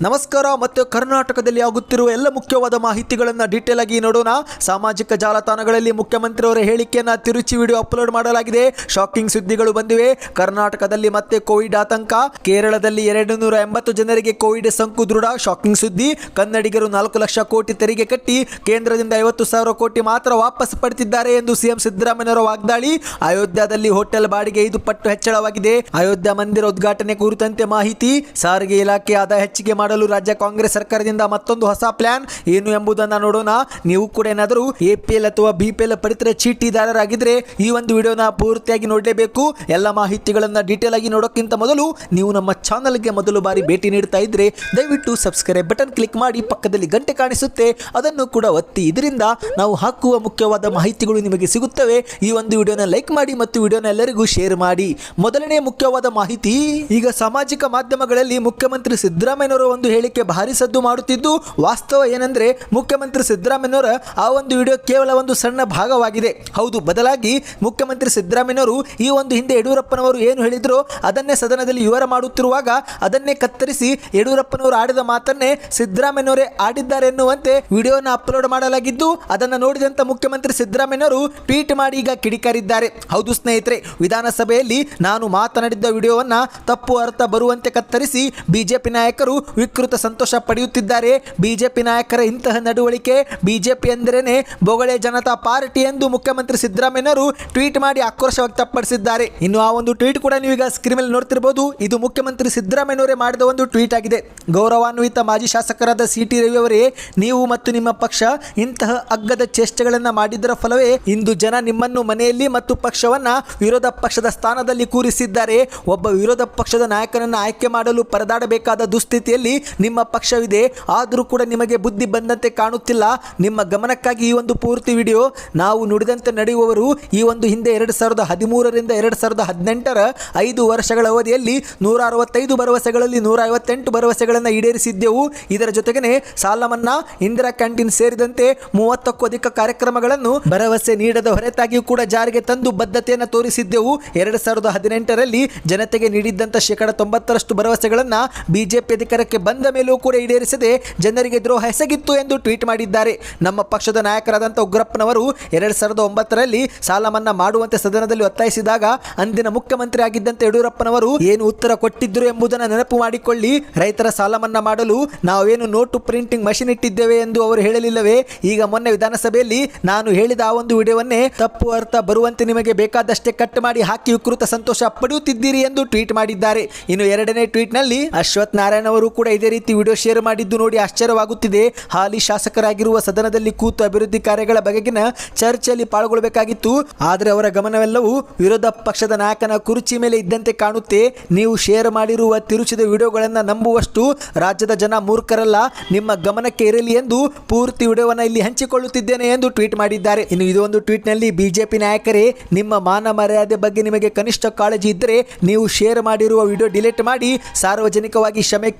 ನಮಸ್ಕಾರ, ಮತ್ತು ಕರ್ನಾಟಕದಲ್ಲಿ ಆಗುತ್ತಿರುವ ಎಲ್ಲ ಮುಖ್ಯವಾದ ಮಾಹಿತಿಗಳನ್ನು ಡೀಟೇಲ್ ಆಗಿ ನೋಡೋಣ. ಸಾಮಾಜಿಕ ಜಾಲತಾಣಗಳಲ್ಲಿ ಮುಖ್ಯಮಂತ್ರಿಯವರ ಹೇಳಿಕೆಯನ್ನು ತಿರುಚಿ ವಿಡಿಯೋ ಅಪ್ಲೋಡ್ ಮಾಡಲಾಗಿದೆ. ಶಾಕಿಂಗ್ ಸುದ್ದಿಗಳು ಬಂದಿವೆ. ಕರ್ನಾಟಕದಲ್ಲಿ ಮತ್ತೆ ಕೋವಿಡ್ ಆತಂಕ. ಕೇರಳದಲ್ಲಿ ಎರಡು ನೂರ ಎಂಬತ್ತು ಜನರಿಗೆ ಕೋವಿಡ್ ಸೋಂಕು ದೃಢ ಶಾಕಿಂಗ್ ಸುದ್ದಿ. ಕನ್ನಡಿಗರು ನಾಲ್ಕು ಲಕ್ಷ ಕೋಟಿ ತೆರಿಗೆ ಕಟ್ಟಿ, ಕೇಂದ್ರದಿಂದ ಐವತ್ತು ಸಾವಿರ ಕೋಟಿ ಮಾತ್ರ ವಾಪಸ್ ಪಡೆದಿದ್ದಾರೆ ಎಂದು ಸಿಎಂ ಸಿದ್ದರಾಮಯ್ಯನವರ ವಾಗ್ದಾಳಿ. ಅಯೋಧ್ಯದಲ್ಲಿ ಹೋಟೆಲ್ ಬಾಡಿಗೆ ಐದು ಪಟ್ಟು ಹೆಚ್ಚಳವಾಗಿದೆ. ಅಯೋಧ್ಯ ಮಂದಿರ ಉದ್ಘಾಟನೆ ಕುರಿತಂತೆ ಮಾಹಿತಿ. ಸಾರಿಗೆ ಇಲಾಖೆ ಆದಾಯ ಹೆಚ್ಚಿಗೆ ಮಾಡಲು ರಾಜ್ಯ ಕಾಂಗ್ರೆಸ್ ಸರ್ಕಾರದಿಂದ ಮತ್ತೊಂದು ಹೊಸ ಪ್ಲಾನ್. ಏನು ಎಂಬುದನ್ನು ನೋಡೋಣ. ನೀವು ಕೂಡ ಏನಾದರೂ ಎಪಿಎಲ್ ಅಥವಾ ಬಿಪಿಎಲ್ ಪಡಿತರ ಚೀಟಿದಾರರಾಗಿದ್ರೆ ಈ ಒಂದು ವಿಡಿಯೋನ ಪೂರ್ತಿಯಾಗಿ ನೋಡಲೇಬೇಕು. ಎಲ್ಲ ಮಾಹಿತಿಗಳನ್ನು ಡೀಟೇಲ್ ಆಗಿ ನೋಡೋಕ್ಕಿಂತ ಮೊದಲು ನೀವು ನಮ್ಮ ಚಾನಲ್ಗೆ ಮೊದಲು ಬಾರಿ ಭೇಟಿ ನೀಡ್ತಾ ಇದ್ರೆ ದಯವಿಟ್ಟು ಸಬ್ಸ್ಕ್ರೈಬ್ ಬಟನ್ ಕ್ಲಿಕ್ ಮಾಡಿ ಪಕ್ಕದಲ್ಲಿ ಗಂಟೆ ಕಾಣಿಸುತ್ತೆ. ಅದನ್ನು ಕೂಡ ಒತ್ತಿ. ಇದರಿಂದ ನಾವು ಹಾಕುವ ಮುಖ್ಯವಾದ ಮಾಹಿತಿಗಳು ನಿಮಗೆ ಸಿಗುತ್ತವೆ. ಈ ಒಂದು ವಿಡಿಯೋನ ಲೈಕ್ ಮಾಡಿ ಮತ್ತು ವಿಡಿಯೋನ ಎಲ್ಲರಿಗೂ ಶೇರ್ ಮಾಡಿ. ಮೊದಲನೇ ಮುಖ್ಯವಾದ ಮಾಹಿತಿ, ಈಗ ಸಾಮಾಜಿಕ ಮಾಧ್ಯಮಗಳಲ್ಲಿ ಮುಖ್ಯಮಂತ್ರಿ ಸಿದ್ದರಾಮಯ್ಯನವರ ಒಂದು ಹೇಳಿಕೆ ಭಾರಿ ಸದ್ದು ಮಾಡುತ್ತಿದ್ದು ವಾಸ್ತವ ಏನೆಂದರೆ ಮುಖ್ಯಮಂತ್ರಿ ಸಿದ್ದರಾಮಯ್ಯನವರ ಆ ಒಂದು ವಿಡಿಯೋ ಕೇವಲ ಒಂದು ಸಣ್ಣ ಭಾಗವಾಗಿದೆ. ಹೌದು, ಬದಲಾಗಿ ಮುಖ್ಯಮಂತ್ರಿ ಸಿದ್ದರಾಮಯ್ಯನವರು ಈ ಒಂದು ಹಿಂದೆ ಯಡಿಯೂರಪ್ಪನವರು ಏನು ಹೇಳಿದ್ರು ಅದನ್ನೇ ಸದನದಲ್ಲಿ ವಿವರ ಮಾಡುತ್ತಿರುವಾಗ ಅದನ್ನೇ ಕತ್ತರಿಸಿ ಯಡಿಯೂರಪ್ಪನವರು ಆಡಿದ ಮಾತನ್ನೇ ಸಿದ್ದರಾಮಯ್ಯನವರೇ ಆಡಿದ್ದಾರೆ ಎನ್ನುವಂತೆ ವಿಡಿಯೋನ ಅಪ್ಲೋಡ್ ಮಾಡಲಾಗಿದ್ದು ಅದನ್ನು ನೋಡಿದಂತ ಮುಖ್ಯಮಂತ್ರಿ ಸಿದ್ದರಾಮಯ್ಯನವರು ಟ್ವೀಟ್ ಮಾಡಿ ಈಗ ಕಿಡಿಕಾರಿದ್ದಾರೆ. ಹೌದು ಸ್ನೇಹಿತರೆ, ವಿಧಾನಸಭೆಯಲ್ಲಿ ನಾನು ಮಾತನಾಡಿದ್ದ ವಿಡಿಯೋವನ್ನ ತಪ್ಪು ಅರ್ಥ ಬರುವಂತೆ ಕತ್ತರಿಸಿ ಬಿಜೆಪಿ ನಾಯಕರು ವಿಕೃತ ಸಂತೋಷ ಪಡೆಯುತ್ತಿದ್ದಾರೆ. ಬಿಜೆಪಿ ನಾಯಕರ ಇಂತಹ ನಡವಳಿಕೆ, ಬಿಜೆಪಿ ಎಂದರೇನೆ ಬೊಗಳೆ ಜನತಾ ಪಾರ್ಟಿ ಎಂದು ಮುಖ್ಯಮಂತ್ರಿ ಸಿದ್ದರಾಮಯ್ಯನವರು ಟ್ವೀಟ್ ಮಾಡಿ ಆಕ್ರೋಶ ವ್ಯಕ್ತಪಡಿಸಿದ್ದಾರೆ. ಇನ್ನು ಆ ಒಂದು ಟ್ವೀಟ್ ಕೂಡ ನೀವೀಗ ಸ್ಕ್ರೀನ್ ಮೇಲೆ ನೋಡ್ತಿರಬಹುದು ಇದು ಮುಖ್ಯಮಂತ್ರಿ ಸಿದ್ದರಾಮಯ್ಯನವರೇ ಮಾಡಿದ ಒಂದು ಟ್ವೀಟ್ ಆಗಿದೆ. ಗೌರವಾನ್ವಿತ ಮಾಜಿ ಶಾಸಕರಾದ ಸಿ ಟಿ ರವಿ ಅವರೇ, ನೀವು ಮತ್ತು ನಿಮ್ಮ ಪಕ್ಷ ಇಂತಹ ಅಗ್ಗದ ಚೇಷ್ಟೆಗಳನ್ನ ಮಾಡಿದ್ದರ ಫಲವೇ ಇಂದು ಜನ ನಿಮ್ಮನ್ನು ಮನೆಯಲ್ಲಿ ಮತ್ತು ಪಕ್ಷವನ್ನ ವಿರೋಧ ಪಕ್ಷದ ಸ್ಥಾನದಲ್ಲಿ ಕೂರಿಸಿದ್ದಾರೆ. ಒಬ್ಬ ವಿರೋಧ ಪಕ್ಷದ ನಾಯಕನನ್ನು ಆಯ್ಕೆ ಮಾಡಲು ಪರದಾಡಬೇಕಾದ ದುಸ್ಥಿತಿಯಲ್ಲಿ ನಿಮ್ಮ ಪಕ್ಷವಿದೆ. ಆದರೂ ಕೂಡ ನಿಮಗೆ ಬುದ್ಧಿ ಬಂದಂತೆ ಕಾಣುತ್ತಿಲ್ಲ. ನಿಮ್ಮ ಗಮನಕ್ಕಾಗಿ ಈ ಒಂದು ಪೂರ್ತಿ ವಿಡಿಯೋ ನಾವು ನುಡಿದಂತೆ ನಡೆಯುವವರು ಈ ಒಂದು ಹಿಂದೆ ಎರಡು ಸಾವಿರದ ಹದಿಮೂರರಿಂದ ಎರಡು ಸಾವಿರದ ಹದಿನೆಂಟರ ಐದು ವರ್ಷಗಳ ಅವಧಿಯಲ್ಲಿ ನೂರ ಅರವತ್ತೈದು ಭರವಸೆಗಳಲ್ಲಿ ನೂರ ಐವತ್ತೆಂಟು ಭರವಸೆಗಳನ್ನು ಈಡೇರಿಸಿದ್ದೆವು. ಇದರ ಜೊತೆಗೇನೆ ಸಾಲ ಮನ್ನಾ ಇಂದಿರಾ ಕ್ಯಾಂಟೀನ್ ಸೇರಿದಂತೆ ಮೂವತ್ತಕ್ಕೂ ಅಧಿಕ ಕಾರ್ಯಕ್ರಮಗಳನ್ನು ಭರವಸೆ ನೀಡದ ಹೊರತಾಗಿಯೂ ಕೂಡ ಜಾರಿಗೆ ತಂದು ಬದ್ಧತೆಯನ್ನು ತೋರಿಸಿದ್ದೆವು. ಎರಡು ಸಾವಿರದ ಹದಿನೆಂಟರಲ್ಲಿ ಜನತೆಗೆ ನೀಡಿದ್ದಂಥ ಶೇಕಡ ತೊಂಬತ್ತರಷ್ಟು ಭರವಸೆಗಳನ್ನು ಬಿಜೆಪಿ ಅಧಿಕಾರಕ್ಕೆ ಬಂದ ಮೇಲೂ ಕೂಡ ಈಡೇರಿಸದೆ ಜನರಿಗೆ ದ್ರೋಹ ಎಸಗಿತ್ತು ಎಂದು ಟ್ವೀಟ್ ಮಾಡಿದ್ದಾರೆ. ನಮ್ಮ ಪಕ್ಷದ ನಾಯಕರಾದಂಥ ಉಗ್ರಪ್ಪನವರು ಎರಡು ಸಾವಿರದ ಒಂಬತ್ತರಲ್ಲಿ ಸಾಲ ಮನ್ನಾ ಮಾಡುವಂತೆ ಸದನದಲ್ಲಿ ಒತ್ತಾಯಿಸಿದಾಗ ಅಂದಿನ ಮುಖ್ಯಮಂತ್ರಿ ಆಗಿದ್ದಂತೆ ಯಡಿಯೂರಪ್ಪನವರು ಏನು ಉತ್ತರ ಕೊಟ್ಟಿದ್ದರು ಎಂಬುದನ್ನು ನೆನಪು ಮಾಡಿಕೊಳ್ಳಿ. ರೈತರ ಸಾಲ ಮನ್ನಾ ಮಾಡಲು ನಾವೇನು ನೋಟು ಪ್ರಿಂಟಿಂಗ್ ಮಷಿನ್ ಇಟ್ಟಿದ್ದೇವೆ ಎಂದು ಅವರು ಹೇಳಲಿಲ್ಲವೇ? ಈಗ ಮೊನ್ನೆ ವಿಧಾನಸಭೆಯಲ್ಲಿ ನಾನು ಹೇಳಿದ ಆ ಒಂದು ವಿಡಿಯೋವನ್ನೇ ತಪ್ಪು ಅರ್ಥ ಬರುವಂತೆ ನಿಮಗೆ ಬೇಕಾದಷ್ಟೇ ಕಟ್ ಮಾಡಿ ಹಾಕಿ ವಿಕೃತ ಸಂತೋಷ ಪಡೆಯುತ್ತಿದ್ದೀರಿ ಎಂದು ಟ್ವೀಟ್ ಮಾಡಿದ್ದಾರೆ. ಇನ್ನು ಎರಡನೇ ಟ್ವೀಟ್ನಲ್ಲಿ ಅಶ್ವಥ್ ನಾರಾಯಣ್ ಅವರು ಕೂಡ ಇದೇ ರೀತಿ ವಿಡಿಯೋ ಶೇರ್ ಮಾಡಿದ್ದು ನೋಡಿ ಆಶ್ಚರ್ಯವಾಗುತ್ತಿದೆ. ಹಾಲಿ ಶಾಸಕರಾಗಿರುವ ಸದನದಲ್ಲಿ ಕೂತು ಅಭಿವೃದ್ಧಿ ಕಾರ್ಯಗಳ ಬಗೆಗಿನ ಚರ್ಚೆಯಲ್ಲಿ ಪಾಲ್ಗೊಳ್ಳಬೇಕಾಗಿತ್ತು ಆದರೆ ಅವರ ಗಮನವೆಲ್ಲವೂ ವಿರೋಧ ಪಕ್ಷದ ನಾಯಕನ ಕುರ್ಚಿ ಮೇಲೆ ಇದ್ದಂತೆ ಕಾಣುತ್ತೆ. ನೀವು ಶೇರ್ ಮಾಡಿರುವ ತಿರುಚಿದ ವಿಡಿಯೋಗಳನ್ನು ನಂಬುವಷ್ಟು ರಾಜ್ಯದ ಜನ ಮೂರ್ಖರಲ್ಲ, ನಿಮ್ಮ ಗಮನಕ್ಕೆ ಇರಲಿ ಎಂದು ಪೂರ್ತಿ ವಿಡಿಯೋವನ್ನು ಇಲ್ಲಿ ಹಂಚಿಕೊಳ್ಳುತ್ತಿದ್ದೇನೆ ಎಂದು ಟ್ವೀಟ್ ಮಾಡಿದ್ದಾರೆ. ಇನ್ನು ಇದೊಂದು ಟ್ವೀಟ್ನಲ್ಲಿ ಬಿಜೆಪಿ ನಾಯಕರೇ, ನಿಮ್ಮ ಮಾನ ಮರ್ಯಾದೆ ಬಗ್ಗೆ ನಿಮಗೆ ಕನಿಷ್ಠ ಕಾಳಜಿ ಇದ್ದರೆ ನೀವು ಶೇರ್ ಮಾಡಿರುವ ವಿಡಿಯೋ ಡಿಲೀಟ್ ಮಾಡಿ, ಸಾರ್ವಜನಿಕವಾಗಿ ಕ್ಷಮೆ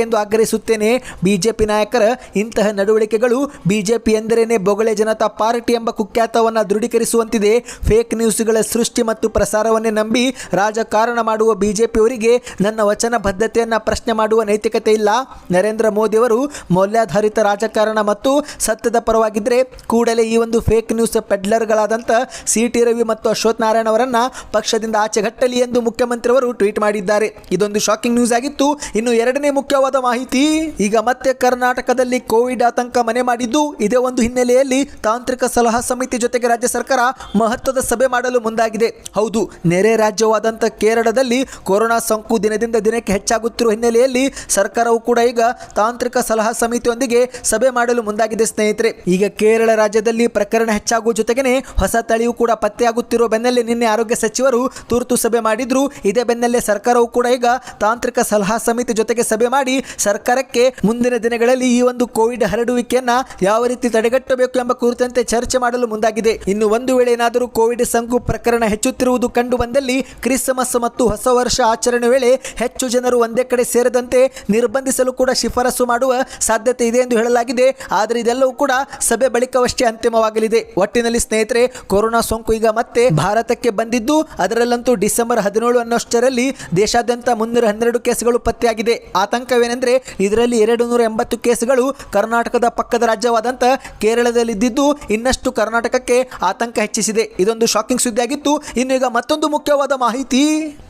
ಕೇಳಬೇಕೆಂದು ಆಗ್ರಹಿಸುತ್ತೇನೆ. ಬಿಜೆಪಿ ನಾಯಕರ ಇಂತಹ ನಡವಳಿಕೆಗಳು ಬಿಜೆಪಿ ಎಂದರೇನೆ ಬೊಗಳೆ ಜನತಾ ಪಾರ್ಟಿ ಎಂಬ ಕುಖ್ಯಾತವನ್ನು ದೃಢೀಕರಿಸುವಂತಿದೆ. ಫೇಕ್ ನ್ಯೂಸ್ಗಳ ಸೃಷ್ಟಿ ಮತ್ತು ಪ್ರಸಾರವನ್ನೇ ನಂಬಿ ರಾಜಕಾರಣ ಮಾಡುವ ಬಿಜೆಪಿಯವರಿಗೆ ನನ್ನ ವಚನ ಬದ್ಧತೆಯನ್ನು ಪ್ರಶ್ನೆ ಮಾಡುವ ನೈತಿಕತೆ ಇಲ್ಲ. ನರೇಂದ್ರ ಮೋದಿಯವರು ಮೌಲ್ಯಾಧಾರಿತ ರಾಜಕಾರಣ ಮತ್ತು ಸತ್ಯದ ಪರವಾಗಿದ್ದರೆ ಕೂಡಲೇ ಈ ಒಂದು ಫೇಕ್ ನ್ಯೂಸ್ ಪೆಡ್ಲರ್ಗಳಾದಂಥ ಸಿ ಟಿ ರವಿ ಮತ್ತು ಅಶ್ವಥ್ ನಾರಾಯಣ ಅವರನ್ನ ಪಕ್ಷದಿಂದ ಆಚೆಗಟ್ಟಲಿ ಎಂದು ಮುಖ್ಯಮಂತ್ರಿಯವರು ಟ್ವೀಟ್ ಮಾಡಿದ್ದಾರೆ. ಇದೊಂದು ಶಾಕಿಂಗ್ ನ್ಯೂಸ್ ಆಗಿತ್ತು. ಇನ್ನು ಎರಡನೇ ಮುಖ್ಯವಾದ ಮಾಹಿತಿ. ಈಗ ಮತ್ತೆ ಕರ್ನಾಟಕದಲ್ಲಿ ಕೋವಿಡ್ ಆತಂಕ ಮನೆ ಮಾಡಿದ್ದು, ಇದೇ ಒಂದು ಹಿನ್ನೆಲೆಯಲ್ಲಿ ತಾಂತ್ರಿಕ ಸಲಹಾ ಸಮಿತಿ ಜೊತೆಗೆ ರಾಜ್ಯ ಸರ್ಕಾರ ಮಹತ್ವದ ಸಭೆ ಮಾಡಲು ಮುಂದಾಗಿದೆ. ಹೌದು, ನೆರೆ ರಾಜ್ಯವಾದಂಥ ಕೇರಳದಲ್ಲಿ ಕೊರೋನಾ ಸೋಂಕು ದಿನದಿಂದ ದಿನಕ್ಕೆ ಹೆಚ್ಚಾಗುತ್ತಿರುವ ಹಿನ್ನೆಲೆಯಲ್ಲಿ ಸರ್ಕಾರವು ಕೂಡ ಈಗ ತಾಂತ್ರಿಕ ಸಲಹಾ ಸಮಿತಿಯೊಂದಿಗೆ ಸಭೆ ಮಾಡಲು ಮುಂದಾಗಿದೆ ಸ್ನೇಹಿತರೆ. ಈಗ ಕೇರಳ ರಾಜ್ಯದಲ್ಲಿ ಪ್ರಕರಣ ಹೆಚ್ಚಾಗುವ ಜೊತೆಗೇನೆ ಹೊಸ ತಳಿಯು ಕೂಡ ಪತ್ತೆಯಾಗುತ್ತಿರುವ ಬೆನ್ನಲ್ಲೇ ನಿನ್ನೆ ಆರೋಗ್ಯ ಸಚಿವರು ತುರ್ತು ಸಭೆ ಮಾಡಿದ್ರು. ಇದೇ ಬೆನ್ನಲ್ಲೇ ಸರ್ಕಾರವು ಕೂಡ ಈಗ ತಾಂತ್ರಿಕ ಸಲಹಾ ಸಮಿತಿ ಜೊತೆಗೆ ಸಭೆ ಮಾಡಿ ಸರ್ಕಾರಕ್ಕೆ ಮುಂದಿನ ದಿನಗಳಲ್ಲಿ ಈ ಒಂದು ಕೋವಿಡ್ ಹರಡುವಿಕೆಯನ್ನ ಯಾವ ರೀತಿ ತಡೆಗಟ್ಟಬೇಕು ಎಂಬ ಕುರಿತಂತೆ ಚರ್ಚೆ ಮಾಡಲು ಮುಂದಾಗಿದೆ. ಇನ್ನು ಒಂದು ವೇಳೆ ಏನಾದರೂ ಕೋವಿಡ್ ಸಂಕು ಪ್ರಕರಣ ಹೆಚ್ಚುತ್ತಿರುವುದು ಕಂಡು ಬಂದಲ್ಲಿ ಕ್ರಿಸ್ಮಸ್ ಮತ್ತು ಹೊಸ ವರ್ಷ ಆಚರಣೆ ವೇಳೆ ಹೆಚ್ಚು ಜನರು ಒಂದೇ ಕಡೆ ಸೇರದಂತೆ ನಿರ್ಬಂಧಿಸಲು ಕೂಡ ಶಿಫಾರಸು ಮಾಡುವ ಸಾಧ್ಯತೆ ಇದೆ ಎಂದು ಹೇಳಲಾಗಿದೆ. ಆದರೆ ಇದೆಲ್ಲವೂ ಕೂಡ ಸಭೆ ಬಳಿಕವಷ್ಟೇ ಅಂತಿಮವಾಗಲಿದೆ. ಒಟ್ಟಿನಲ್ಲಿ ಸ್ನೇಹಿತರೆ, ಕೊರೋನಾ ಸೋಂಕು ಈಗ ಮತ್ತೆ ಭಾರತಕ್ಕೆ ಬಂದಿದ್ದು ಅದರಲ್ಲಂತೂ ಡಿಸೆಂಬರ್ ಹದಿನೇಳು ಅನ್ನೋಷ್ಟರಲ್ಲಿ ದೇಶಾದ್ಯಂತ ಮುನ್ನೂರ ಹನ್ನೆರಡು ಕೇಸ್ಗಳು ಪತ್ತೆಯಾಗಿದೆ. ಆತಂಕ ವಿಚಾರವೇನೆಂದರೆ ಇದರಲ್ಲಿ ಎರಡು ನೂರ ಎಂಬತ್ತು ಕೇಸ್ಗಳು ಕರ್ನಾಟಕದ ಪಕ್ಕದ ರಾಜ್ಯವಾದಂಥ ಕೇರಳದಲ್ಲಿದ್ದಿದ್ದು ಇನ್ನಷ್ಟು ಕರ್ನಾಟಕಕ್ಕೆ ಆತಂಕ ಹೆಚ್ಚಿಸಿದೆ. ಇದೊಂದು ಶಾಕಿಂಗ್ ಸುದ್ದಿಯಾಗಿತ್ತು. ಇನ್ನು ಈಗ ಮತ್ತೊಂದು ಮುಖ್ಯವಾದ ಮಾಹಿತಿ.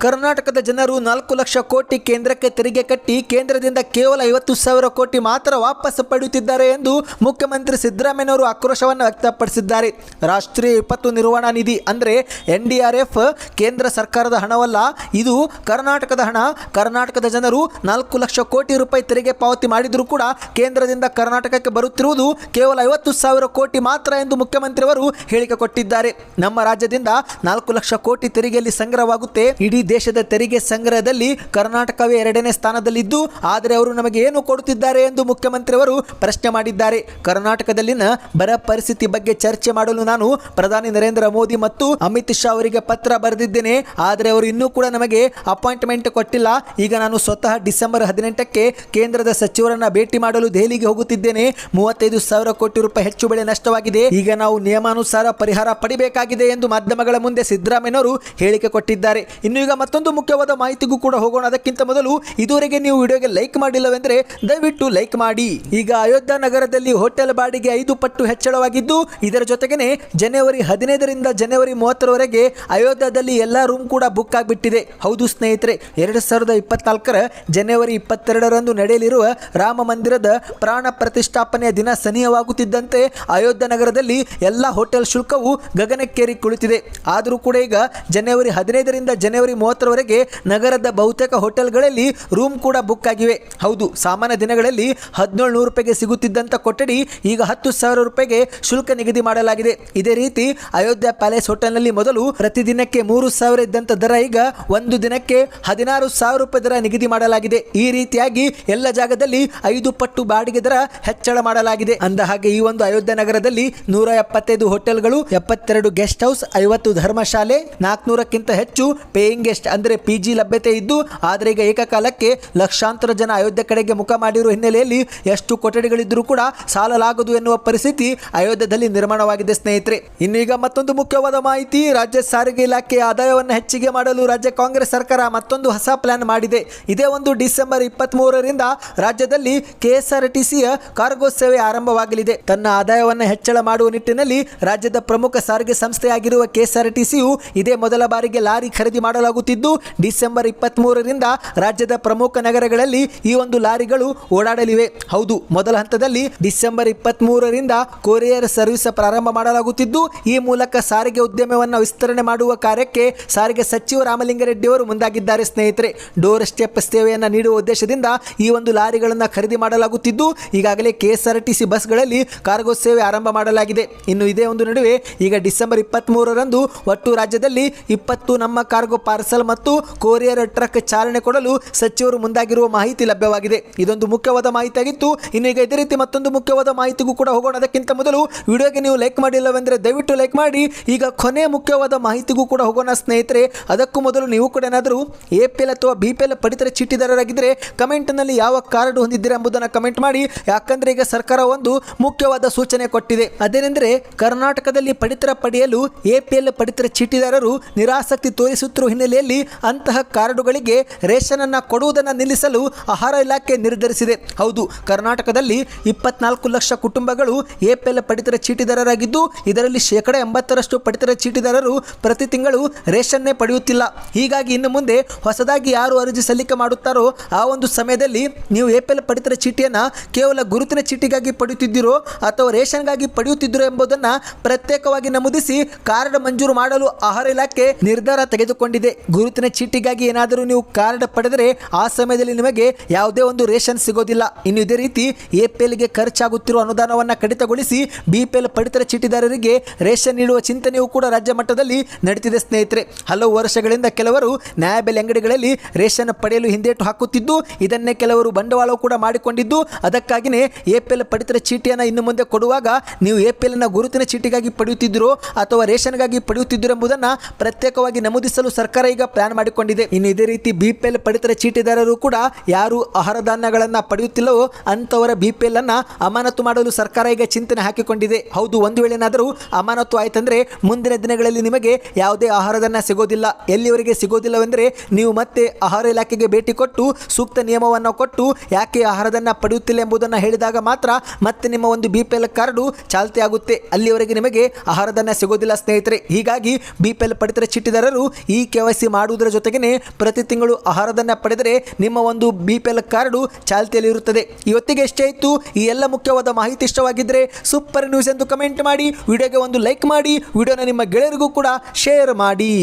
ಕರ್ನಾಟಕದ ಜನರು ನಾಲ್ಕು ಲಕ್ಷ ಕೋಟಿ ಕೇಂದ್ರಕ್ಕೆ ತೆರಿಗೆ ಕಟ್ಟಿ ಕೇಂದ್ರದಿಂದ ಕೇವಲ ಐವತ್ತು ಸಾವಿರ ಕೋಟಿ ಮಾತ್ರ ವಾಪಸ್ ಪಡೆಯುತ್ತಿದ್ದಾರೆ ಎಂದು ಮುಖ್ಯಮಂತ್ರಿ ಸಿದ್ದರಾಮಯ್ಯನವರು ಆಕ್ರೋಶವನ್ನು ವ್ಯಕ್ತಪಡಿಸಿದ್ದಾರೆ. ರಾಷ್ಟ್ರೀಯ ವಿಪತ್ತು ನಿರ್ವಹಣಾ ನಿಧಿ ಅಂದರೆ ಎನ್ ಡಿ ಎಫ್ ಕೇಂದ್ರ ಸರ್ಕಾರದ ಹಣವಲ್ಲ, ಇದು ಕರ್ನಾಟಕದ ಹಣ. ಕರ್ನಾಟಕದ ಜನರು ನಾಲ್ಕು ಲಕ್ಷ ಕೋಟಿ ರೂಪಾಯಿ ತೆರಿಗೆ ಪಾವತಿ ಮಾಡಿದರೂ ಕೂಡ ಕೇಂದ್ರದಿಂದ ಕರ್ನಾಟಕಕ್ಕೆ ಬರುತ್ತಿರುವುದು ಕೇವಲ ಐವತ್ತು ಸಾವಿರ ಕೋಟಿ ಮಾತ್ರ ಎಂದು ಮುಖ್ಯಮಂತ್ರಿಯವರು ಹೇಳಿಕೆ ಕೊಟ್ಟಿದ್ದಾರೆ. ನಮ್ಮ ರಾಜ್ಯದಿಂದ ನಾಲ್ಕು ಲಕ್ಷ ಕೋಟಿ ತೆರಿಗೆಯಲ್ಲಿ ಸಂಗ್ರಹವಾಗುತ್ತೆ. ಇಡೀ ದೇಶದ ತೆರಿಗೆ ಸಂಗ್ರಹದಲ್ಲಿ ಕರ್ನಾಟಕವೇ ಎರಡನೇ ಸ್ಥಾನದಲ್ಲಿದ್ದು, ಆದರೆ ಅವರು ನಮಗೆ ಏನು ಕೊಡುತ್ತಿದ್ದಾರೆ ಎಂದು ಮುಖ್ಯಮಂತ್ರಿಯವರು ಪ್ರಶ್ನೆ ಮಾಡಿದ್ದಾರೆ. ಕರ್ನಾಟಕದಲ್ಲಿನ ಬರ ಪರಿಸ್ಥಿತಿ ಬಗ್ಗೆ ಚರ್ಚೆ ಮಾಡಲು ನಾನು ಪ್ರಧಾನಿ ನರೇಂದ್ರ ಮೋದಿ ಮತ್ತು ಅಮಿತ್ ಶಾ ಅವರಿಗೆ ಪತ್ರ ಬರೆದಿದ್ದೇನೆ. ಆದರೆ ಅವರು ಇನ್ನೂ ಕೂಡ ನಮಗೆ ಅಪಾಯಿಂಟ್ಮೆಂಟ್ ಕೊಟ್ಟಿಲ್ಲ. ಈಗ ನಾನು ಸ್ವತಃ ಡಿಸೆಂಬರ್ ಹದಿನೆಂಟಕ್ಕೆ ಕೇಂದ್ರದ ಸಚಿವರನ್ನ ಭೇಟಿ ಮಾಡಲು ದೆಹಲಿಗೆ ಹೋಗುತ್ತಿದ್ದೇನೆ. ಮೂವತ್ತೈದು ಸಾವಿರ ಕೋಟಿ ರೂಪಾಯಿ ಹೆಚ್ಚು ಬೆಳೆ ನಷ್ಟವಾಗಿದೆ. ಈಗ ನಾವು ನಿಯಮಾನುಸಾರ ಪರಿಹಾರ ಪಡಿಬೇಕಾಗಿದೆ ಎಂದು ಮಾಧ್ಯಮಗಳ ಮುಂದೆ ಸಿದ್ದರಾಮಯ್ಯನವರು ಹೇಳಿಕೆ ಕೊಟ್ಟಿದ್ದಾರೆ. ಇನ್ನು ಈಗ ಮತ್ತೊಂದು ಮುಖ್ಯವಾದ ಮಾಹಿತಿಗೂ ಕೂಡ ಹೋಗೋಣ. ಅದಕ್ಕಿಂತ ಮೊದಲು ಇದುವರೆಗೆ ನೀವು ವಿಡಿಯೋಗೆ ಲೈಕ್ ಮಾಡಿಲ್ಲವೆಂದರೆ ದಯವಿಟ್ಟು ಲೈಕ್ ಮಾಡಿ. ಈಗ ಅಯೋಧ್ಯ ನಗರದಲ್ಲಿ ಹೋಟೆಲ್ ಬಾಡಿಗೆ ಐದು ಪಟ್ಟು ಹೆಚ್ಚಳವಾಗಿದ್ದು, ಇದರ ಜೊತೆಗೇನೆ ಜನವರಿ ಹದಿನೈದರಿಂದ ಜನವರಿ ಮೂವತ್ತರವರೆಗೆ ಅಯೋಧ್ಯದಲ್ಲಿ ಎಲ್ಲ ರೂಮ್ ಕೂಡ ಬುಕ್ ಆಗಿಬಿಟ್ಟಿದೆ. ಹೌದು ಸ್ನೇಹಿತರೆ, ಎರಡು ಸಾವಿರದ ಇಪ್ಪತ್ನಾಲ್ಕರ ಜನವರಿ ಇಪ್ಪತ್ತೆರಡರಂದು ನಡೆಯಲಿರುವ ರಾಮ ಮಂದಿರದ ಪ್ರಾಣ ಪ್ರತಿಷ್ಠಾಪನೆಯ ದಿನ ಸನಿಹವಾಗುತ್ತಿದ್ದಂತೆ ಅಯೋಧ್ಯ ನಗರದಲ್ಲಿ ಎಲ್ಲ ಹೋಟೆಲ್ ಶುಲ್ಕವು ಗಗನಕ್ಕೇರಿ ಕುಳಿತಿದೆ. ಆದರೂ ಕೂಡ ಈಗ ಜನವರಿ ಹದಿನೈದರಿಂದ ಜನವರಿ ಮೂವತ್ತರವರೆಗೆ ನಗರದ ಬಹುತೇಕ ಹೋಟೆಲ್ಗಳಲ್ಲಿ ರೂಮ್ ಕೂಡ ಬುಕ್ ಆಗಿವೆ. ಹೌದು, ಸಾಮಾನ್ಯ ದಿನಗಳಲ್ಲಿ ಹದಿನೇಳು ನೂರು ರೂಪಾಯಿಗೆ ಸಿಗುತ್ತಿದ್ದಂಥ ಕೊಠಡಿ ಈಗ ಹತ್ತು ಸಾವಿರ ರೂಪಾಯಿಗೆ ಶುಲ್ಕ ನಿಗದಿ ಮಾಡಲಾಗಿದೆ. ಇದೇ ರೀತಿ ಅಯೋಧ್ಯ ಪ್ಯಾಲೇಸ್ ಹೋಟೆಲ್ನಲ್ಲಿ ಮೊದಲು ಪ್ರತಿದಿನಕ್ಕೆ ಮೂರು ಸಾವಿರ ಇದ್ದಂಥ ದರ ಈಗ ಒಂದು ದಿನಕ್ಕೆ ಹದಿನಾರು ಸಾವಿರ ರೂಪಾಯಿ ದರ ನಿಗದಿ ಮಾಡಲಾಗಿದೆ. ಈ ರೀತಿಯಾಗಿ ಎಲ್ಲ ಜಾಗದಲ್ಲಿ ಐದು ಪಟ್ಟು ಬಾಡಿಗೆ ದರ ಹೆಚ್ಚಳ ಮಾಡಲಾಗಿದೆ. ಅಂದ ಹಾಗೆ ಈ ಒಂದು ಅಯೋಧ್ಯ ನಗರದಲ್ಲಿ ನೂರ ಎಪ್ಪತ್ತೈದು ಹೋಟೆಲ್ಗಳು, ಎಪ್ಪತ್ತೆರಡು ಗೆಸ್ಟ್ ಹೌಸ್, ಐವತ್ತು ಧರ್ಮಶಾಲೆ, ನಾಲ್ಕುನೂರಕ್ಕಿಂತ ಹೆಚ್ಚು ಪೇಯಿಂಗ್ ಗೆಸ್ಟ್ ಅಂದರೆ ಪಿ ಜಿ ಲಭ್ಯತೆ ಇದ್ದು, ಆದರೆ ಈಗ ಏಕಕಾಲಕ್ಕೆ ಲಕ್ಷಾಂತರ ಜನ ಅಯೋಧ್ಯೆ ಕಡೆಗೆ ಮುಖ ಮಾಡಿರುವ ಹಿನ್ನೆಲೆಯಲ್ಲಿ ಎಷ್ಟು ಕೊಠಡಿಗಳಿದ್ದರೂ ಕೂಡ ಸಾಲಲಾಗದು ಎನ್ನುವ ಪರಿಸ್ಥಿತಿ ಅಯೋಧ್ಯದಲ್ಲಿ ನಿರ್ಮಾಣವಾಗಿದೆ ಸ್ನೇಹಿತರೆ. ಇನ್ನೀಗ ಮತ್ತೊಂದು ಮುಖ್ಯವಾದ ಮಾಹಿತಿ, ರಾಜ್ಯ ಸಾರಿಗೆ ಇಲಾಖೆ ಆದಾಯವನ್ನು ಹೆಚ್ಚಿಗೆ ಮಾಡಲು ರಾಜ್ಯ ಕಾಂಗ್ರೆಸ್ ಸರ್ಕಾರ ಮತ್ತೊಂದು ಹೊಸ ಪ್ಲಾನ್ ಮಾಡಿದೆ. ಇದೇ ಒಂದು ಡಿಸೆಂಬರ್ ಇಪ್ಪತ್ತ್ ಮೂರರಿಂದ ರಾಜ್ಯದಲ್ಲಿ ಕೆಎಸ್ಆರ್ಟಿಸಿಯ ಕಾರ್ಗೋ ಸೇವೆ ಆರಂಭವಾಗಲಿದೆ. ತನ್ನ ಆದಾಯವನ್ನು ಹೆಚ್ಚಳ ಮಾಡುವ ನಿಟ್ಟಿನಲ್ಲಿ ರಾಜ್ಯದ ಪ್ರಮುಖ ಸಾರಿಗೆ ಸಂಸ್ಥೆಯಾಗಿರುವ ಕೆಎಸ್ಆರ್ಟಿಸಿಯು ಇದೇ ಮೊದಲ ಬಾರಿಗೆ ಲಾರಿ ಖರೀದಿ ಮಾಡಲಾಗುತ್ತಿದ್ದು, ಡಿಸೆಂಬರ್ ಇಪ್ಪತ್ತ್ ಮೂರರಿಂದ ರಾಜ್ಯದ ಪ್ರಮುಖ ನಗರಗಳಲ್ಲಿ ಈ ಒಂದು ಲಾರಿಗಳು ಓಡಾಡಲಿವೆ. ಹೌದು, ಮೊದಲ ಹಂತದಲ್ಲಿ ಡಿಸೆಂಬರ್ ಇಪ್ಪತ್ತ್ ಮೂರರಿಂದ ಕೊರಿಯರ್ ಸರ್ವಿಸ್ ಪ್ರಾರಂಭ ಮಾಡಲಾಗುತ್ತಿದ್ದು, ಈ ಮೂಲಕ ಸಾರಿಗೆ ಉದ್ಯಮವನ್ನು ವಿಸ್ತರಣೆ ಮಾಡುವ ಕಾರ್ಯಕ್ಕೆ ಸಾರಿಗೆ ಸಚಿವ ರಾಮಲಿಂಗಾರೆಡ್ಡಿ ಅವರು ಮುಂದಾಗಿದ್ದಾರೆ ಸ್ನೇಹಿತರೆ. ಡೋರ್ ಸ್ಟೆಪ್ ಸೇವೆಯನ್ನು ನೀಡುವ ಉದ್ದೇಶದಿಂದ ಈ ಒಂದು ಲಾರಿಗಳನ್ನು ಖರೀದಿ ಮಾಡಲಾಗುತ್ತಿದ್ದು, ಈಗಾಗಲೇ ಕೆಎಸ್ಆರ್ಟಿಸಿ ಬಸ್ಗಳಲ್ಲಿ ಕಾರ್ಗೋ ಸೇವೆ ಆರಂಭ ಮಾಡಲಾಗಿದೆ. ಇನ್ನು ಇದೇ ಒಂದು ನಡುವೆ ಈಗ ಡಿಸೆಂಬರ್ ಇಪ್ಪತ್ತ್ ಮೂರರಂದು ಒಟ್ಟು ರಾಜ್ಯದಲ್ಲಿ ಇಪ್ಪತ್ತು ನಮ್ಮ ಕಾರ್ಗೋ ಪಾರ್ಸಲ್ ಮತ್ತು ಕೊರಿಯರ್ ಟ್ರಕ್ ಚಾಲನೆ ಕೊಡಲು ಸಚಿವರು ಮುಂದಾಗಿರುವ ಮಾಹಿತಿ ಲಭ್ಯವಾಗಿದೆ. ಇದೊಂದು ಮುಖ್ಯವಾದ ಮಾಹಿತಿಯಾಗಿತ್ತು. ಇನ್ನು ಈಗ ಇದೇ ರೀತಿ ಮತ್ತೊಂದು ಮುಖ್ಯವಾದ ಮಾಹಿತಿಗೂ ಕೂಡ ಹೋಗೋಣ. ಅದಕ್ಕಿಂತ ಮೊದಲು ವಿಡಿಯೋಗೆ ನೀವು ಲೈಕ್ ಮಾಡಿಲ್ಲವೆಂದರೆ ದಯವಿಟ್ಟು ಲೈಕ್ ಮಾಡಿ. ಈಗ ಕೊನೆ ಮುಖ್ಯವಾದ ಮಾಹಿತಿಗೂ ಕೂಡ ಹೋಗೋಣ ಸ್ನೇಹಿತರೆ. ಅದಕ್ಕೂ ಮೊದಲು ನೀವು ಕೂಡ ಏನಾದರೂ ಎ ಪಿ ಎಲ್ ಅಥವಾ ಬಿ ಪಿ ಎಲ್ ಪಡಿತರ ಚೀಟಿದಾರರಾಗಿದ್ದರೆ ಕಮೆಂಟ್ನಲ್ಲಿ ಯಾವ ಕಾರ್ಡ್ ಹೊಂದಿದ್ದೀರಾ ಎಂಬುದನ್ನು ಕಮೆಂಟ್ ಮಾಡಿ. ಯಾಕಂದ್ರೆ ಈಗ ಸರ್ಕಾರ ಒಂದು ಮುಖ್ಯವಾದ ಸೂಚನೆ ಕೊಟ್ಟಿದೆ. ಅದೇನೆಂದರೆ ಕರ್ನಾಟಕದಲ್ಲಿ ಪಡಿತರ ಪಡೆಯಲು ಎಪಿಎಲ್ ಪಡಿತರ ಚೀಟಿದಾರರು ನಿರಾಸಕ್ತಿ ತೋರಿಸುತ್ತಿರುವ ಹಿನ್ನೆಲೆಯಲ್ಲಿ ಅಂತಹ ಕಾರ್ಡುಗಳಿಗೆ ರೇಷನ್ ಅನ್ನ ಕೊಡುವುದನ್ನು ನಿಲ್ಲಿಸಲು ಆಹಾರ ಇಲಾಖೆ ನಿರ್ಧರಿಸಿದೆ. ಹೌದು, ಕರ್ನಾಟಕದಲ್ಲಿ ಇಪ್ಪತ್ನಾಲ್ಕು ಲಕ್ಷ ಕುಟುಂಬಗಳು ಎಪಿಎಲ್ ಪಡಿತರ ಚೀಟಿದಾರರಾಗಿದ್ದು, ಇದರಲ್ಲಿ ಶೇಕಡ ಎಂಬತ್ತರಷ್ಟು ಪಡಿತರ ಚೀಟಿದಾರರು ಪ್ರತಿ ತಿಂಗಳು ರೇಷನ್ನೇ ಪಡೆಯುತ್ತಿಲ್ಲ. ಹೀಗಾಗಿ ಇನ್ನು ಮುಂದೆ ಹೊಸದಾಗಿ ಯಾರು ಅರ್ಜಿ ಸಲ್ಲಿಕೆ ಮಾಡುತ್ತಾರೋ ಆ ಒಂದು ಸಮಯದಲ್ಲಿ ನೀವು ಎ ಪಿ ಎಲ್ ಪಡಿತರ ಚೀಟಿಯನ್ನು ಕೇವಲ ಗುರುತಿನ ಚೀಟಿಗಾಗಿ ಪಡೆಯುತ್ತಿದ್ದೀರೋ ಅಥವಾ ರೇಷನ್ಗಾಗಿ ಪಡೆಯುತ್ತಿದ್ದೀರೋ ಎಂಬುದನ್ನು ಪ್ರತ್ಯೇಕವಾಗಿ ನಮೂದಿಸಿ ಕಾರ್ಡ್ ಮಂಜೂರು ಮಾಡಲು ಆಹಾರ ಇಲಾಖೆ ನಿರ್ಧಾರ ತೆಗೆದುಕೊಂಡಿದೆ. ಗುರುತಿನ ಚೀಟಿಗಾಗಿ ಏನಾದರೂ ನೀವು ಕಾರ್ಡ್ ಪಡೆದರೆ ಆ ಸಮಯದಲ್ಲಿ ನಿಮಗೆ ಯಾವುದೇ ಒಂದು ರೇಷನ್ ಸಿಗೋದಿಲ್ಲ. ಇನ್ನು ಇದೇ ರೀತಿ ಎ ಪಿ ಎಲ್ಗೆ ಖರ್ಚಾಗುತ್ತಿರುವ ಅನುದಾನವನ್ನು ಕಡಿತಗೊಳಿಸಿ ಬಿ ಪಿ ಎಲ್ ಪಡಿತರ ಚೀಟಿದಾರರಿಗೆ ರೇಷನ್ ನೀಡುವ ಚಿಂತನೆಯೂ ಕೂಡ ರಾಜ್ಯ ಮಟ್ಟದಲ್ಲಿ ನಡೆದಿದೆ ಸ್ನೇಹಿತರೆ. ಹಲವು ವರ್ಷಗಳಿಂದ ಕೆಲವರು ನ್ಯಾಯಬೆಲೆ ಅಂಗಡಿಗಳಲ್ಲಿ ರೇಷನ್ ಪಡೆಯಲು ಹಿಂದೇಟು ಹಾಕುತ್ತಿದ್ದು ಇದನ್ನೇ ಕೆಲವರು ಬಂಡವಾಳ ಕೂಡ ಮಾಡಿಕೊಂಡಿದ್ದು. ಅದಕ್ಕಾಗಿಯೇ ಎ ಪಿ ಎಲ್ ಪಡಿತರ ಚೀಟಿಯನ್ನು ಇನ್ನು ಮುಂದೆ ಕೊಡುವಾಗ ನೀವು ಎ ಪಿ ಎಲ್ನ ಗುರುತಿನ ಚೀಟಿಗಾಗಿ ಪಡೆಯುತ್ತಿದ್ದೀರೋ ಅಥವಾ ರೇಷನ್ಗಾಗಿ ಪಡೆಯುತ್ತಿದ್ದೀರೋ ಎಂಬುದನ್ನು ಪ್ರತ್ಯೇಕವಾಗಿ ನಮೂದಿಸಲು ಸರ್ಕಾರ ಈಗ ಪ್ಲಾನ್ ಮಾಡಿಕೊಂಡಿದೆ. ಇನ್ನು ಇದೇ ರೀತಿ ಬಿ ಪಿ ಎಲ್ ಪಡಿತರ ಚೀಟಿದಾರರು ಕೂಡ ಯಾರು ಆಹಾರ ಧಾನ್ಯಗಳನ್ನು ಪಡೆಯುತ್ತಿಲ್ಲವೋ ಅಂಥವರ ಬಿ ಪಿ ಎಲ್ ಅನ್ನ ಅಮಾನತು ಮಾಡಲು ಸರ್ಕಾರ ಈಗ ಚಿಂತನೆ ಹಾಕಿಕೊಂಡಿದೆ. ಹೌದು, ಒಂದು ವೇಳೆ ಏನಾದರೂ ಅಮಾನತು ಆಯ್ತಂದ್ರೆ ಮುಂದಿನ ದಿನಗಳಲ್ಲಿ ನಿಮಗೆ ಯಾವುದೇ ಆಹಾರಧಾನ್ಯ ಸಿಗೋದಿಲ್ಲ. ಎಲ್ಲಿವರೆಗೆ ಸಿಗೋದಿಲ್ಲವೆಂದರೆ ನೀವು ಮತ್ತೆ ಆಹಾರ ಇಲಾಖೆಗೆ ಭೇಟಿ ಕೊಟ್ಟು ಸೂಕ್ತ ನಿಯಮ ನಿಯಮವನ್ನು ಕೊಟ್ಟು ಯಾಕೆ ಆಹಾರದನ್ನು ಪಡೆಯುತ್ತಿಲ್ಲ ಎಂಬುದನ್ನು ಹೇಳಿದಾಗ ಮಾತ್ರ ಮತ್ತೆ ನಿಮ್ಮ ಒಂದು ಬಿ ಪಿ ಎಲ್ ಕಾರ್ಡು ಚಾಲ್ತಿ ಆಗುತ್ತೆ. ಅಲ್ಲಿವರೆಗೆ ನಿಮಗೆ ಆಹಾರದನ್ನ ಸಿಗೋದಿಲ್ಲ ಸ್ನೇಹಿತರೆ. ಹೀಗಾಗಿ ಬಿ ಪಿ ಎಲ್ ಪಡಿತರ ಚೀಟಿದಾರರು ಈ ಕೆ ವೈ ಸಿ ಮಾಡುವುದರ ಜೊತೆಗೇ ಪ್ರತಿ ತಿಂಗಳು ಆಹಾರದನ್ನ ಪಡೆದರೆ ನಿಮ್ಮ ಒಂದು ಬಿ ಪಿ ಎಲ್ ಕಾರ್ಡು ಚಾಲ್ತಿಯಲ್ಲಿರುತ್ತದೆ ಇವತ್ತಿಗೆ ಎಷ್ಟೇ ಇತ್ತು. ಈ ಎಲ್ಲ ಮುಖ್ಯವಾದ ಮಾಹಿತಿ ಇಷ್ಟವಾಗಿದ್ದರೆ ಸೂಪರ್ ನ್ಯೂಸ್ ಎಂದು ಕಮೆಂಟ್ ಮಾಡಿ, ವಿಡಿಯೋಗೆ ಒಂದು ಲೈಕ್ ಮಾಡಿ, ವಿಡಿಯೋನ ನಿಮ್ಮ ಗೆಳೆಯರಿಗೂ ಕೂಡ ಶೇರ್ ಮಾಡಿ.